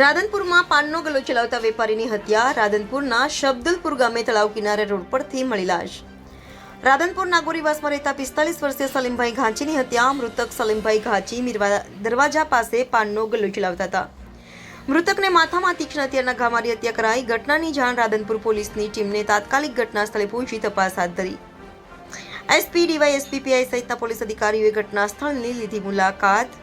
રાધનપુરમાં પાનનો ગલ્લો ચલાવતા વેપારીની હત્યા, રાધનપુરના શબ્દલપુર ગામે તળાવ કિનારે રોડ પરથી મળી લાશ. રાધનપુર નાગોરીવાસમાં રહેતા પિસ્તાલીસ વર્ષીય સલીમભાઈ ઘાંચીની હત્યા, મૃતક સલીમભાઈ ઘાંચી દરવાજા પાસે પાનનો ગલ્લો ચલાવતા હતા. મૃતકને માથામાં તીક્ષ્ણ હત્યાના ઘા મારી હત્યા કરાઈ ઘટનાની જાણ રાધનપુર પોલીસની ટીમને તાત્કાલિક ઘટના સ્થળે પહોંચી તપાસ હાથ ધરી. એસપી, ડીવાય એસપીપીઆઈ સહિતના પોલીસ અધિકારીઓએ ઘટના સ્થળની લીધી મુલાકાત.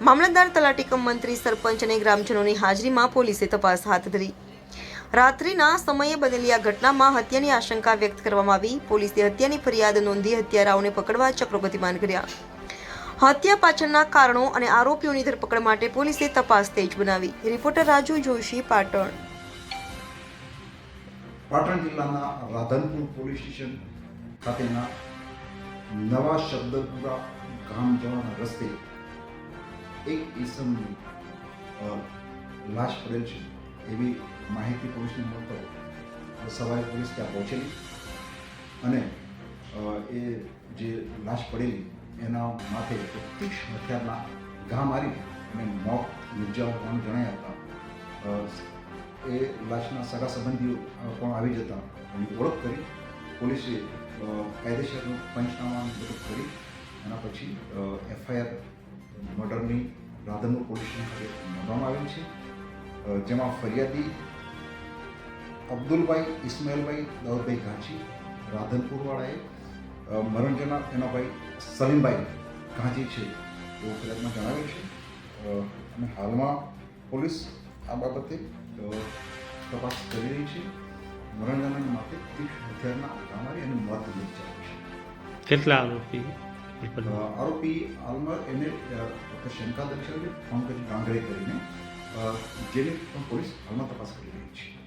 મામલતદાર તલાટી કમ મંત્રી સરપંચ અને ગ્રામજનોની હાજરીમાં પોલીસે તપાસ હાથ ધરી. રાત્રિના સમયે બનેલી આ ઘટનામાં હત્યાની આશંકા વ્યક્ત કરવામાં આવી. પોલીસે હત્યાની ફરિયાદ નોંધી હત્યારાઓને પકડવા ચક્રો ગતિમાન કર્યા. હત્યા પાછળના કારણો અને આરોપીઓની ધરપકડ માટે પોલીસે તપાસ તેજ બનાવી. રિપોર્ટર રાજુ જોશી, પાટણ. પાટણ જિલ્લાના રાધનપુર પોલીસ સ્ટેશન ખાતેના નવા શબ્દપુરા ગામ જવાના રસ્તે એક ઈસમની લાશ પડેલ છે. એવી માહિતી પોલીસને મળતો સવારે પોલીસ ત્યાં પહોંચેલી અને એ જે લાશ પડેલી, એના માથે તીક્ષ્ણ હથિયારના ઘા મારી અને મોત નિપજાવ પણ જણાયા હતા. એ લાશના સગા સંબંધીઓ પણ આવી જતા એની ઓળખ કરી. પોલીસે કાયદેસરનું પંચનામા બધું કરી. એના પછી એફઆઈઆર મર્ડરની રાધનપુર પોલીસ સ્ટેશન નોંધવામાં આવેલ છે. જેમાં ફરિયાદી અબ્દુલભાઈ ઇસ્માઇલભાઈ દાઉદભાઈ ઘાંચી રાધનપુરવાળાએ અ, મરણ જનાર એના ભાઈ સલીમભાઈ ઘાંચી છે એવું ફરિયાદમાં જણાવ્યું છે. અને હાલમાં પોલીસ આ બાબતે તપાસ કરી રહી છે. મરણ માટે તીક્ષ્ણ હથિયારના કામારી અને મોત નિપજાવી છે. કેટલા આરોપી? અ, આરોપી હાલમાં એને શંકા દર્શાવી કરી ગાંગડે કરીને જેની પોલીસ હાલમાં તપાસ કરી રહી છે